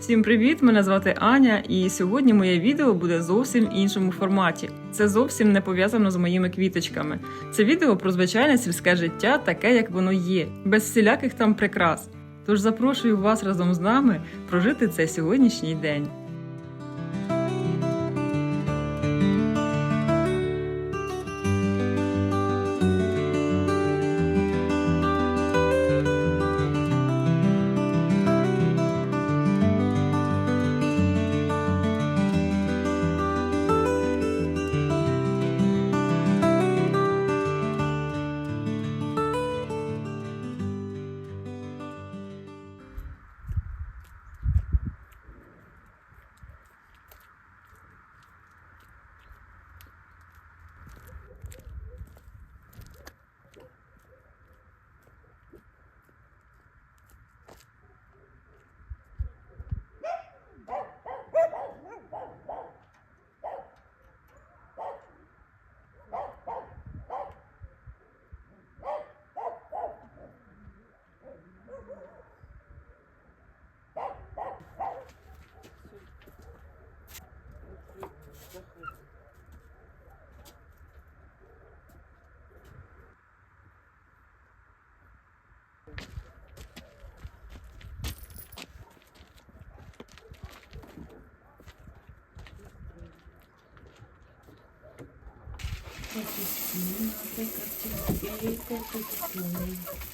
Всім привіт! Мене звати Аня, і сьогодні моє відео буде зовсім іншому форматі. Це зовсім не пов'язано з моїми квіточками. Це відео про звичайне сільське життя, таке як воно є, без всіляких там прикрас. Тож запрошую вас разом з нами прожити цей сьогоднішній день.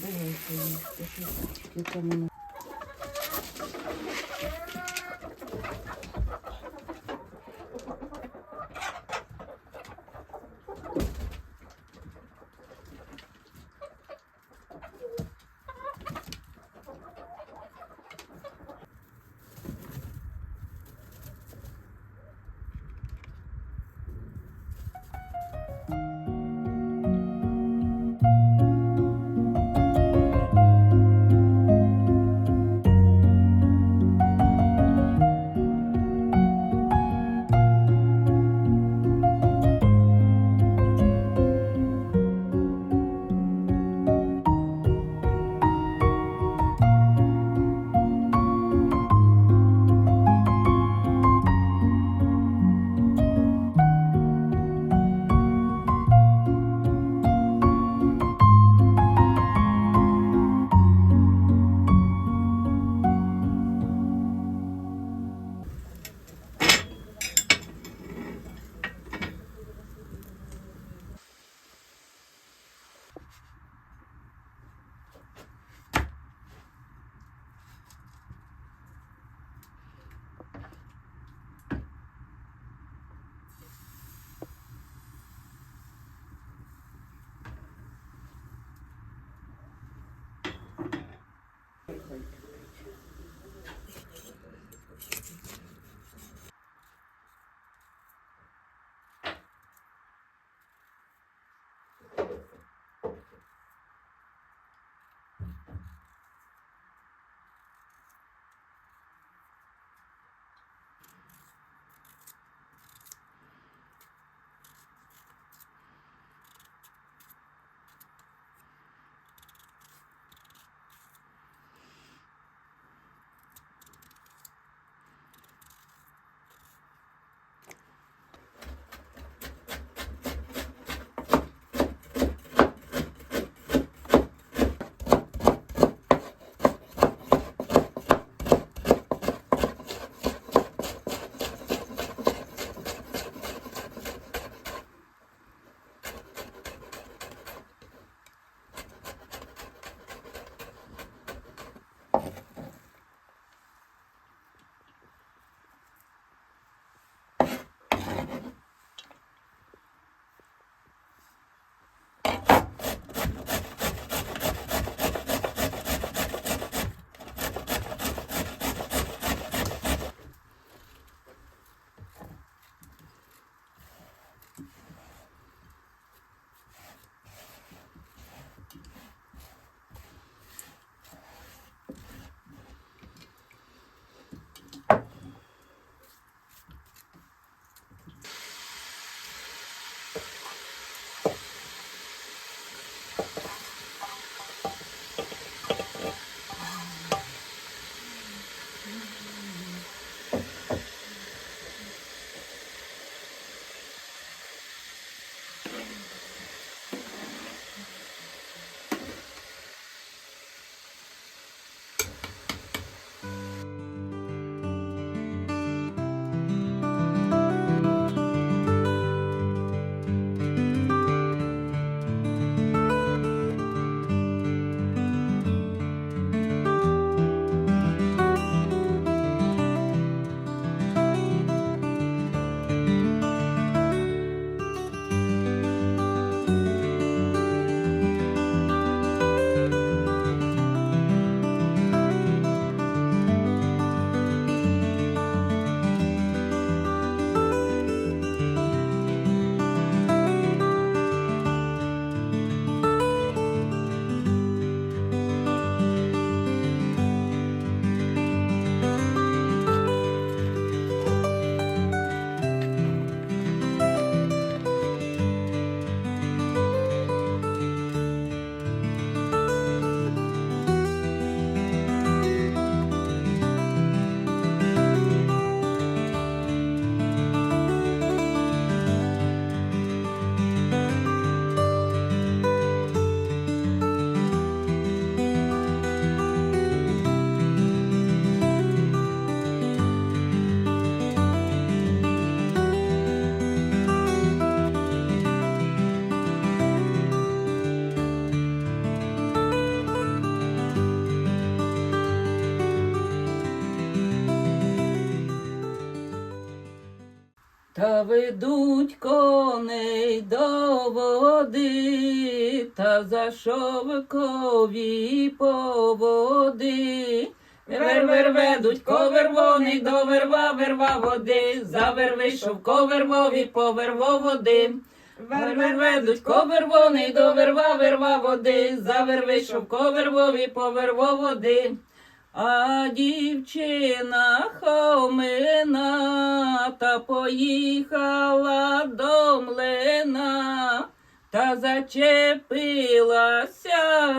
Давайте їсти, що Та ведуть коней до води, та за шовкові поводи. Вер, вер, ведуть ковер вони до верва, верва води, за верви шовковер вові по верво води. Вер, вер, ведуть ковер вони до верва, верва води, за верви шовковер вові по верво води. А дівчина хомина та поїхала до млина, та зачепилася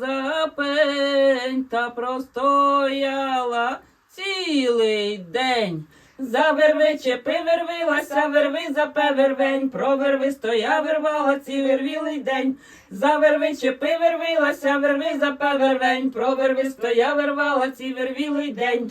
за пень та простояла цілий день. За верви чепи вервилася, верви за певервень, проверви стоя вирвала ці вервілий день. За верви чепи вервилася, верви за певервень, проверви стоя вирвала ці вервілий день.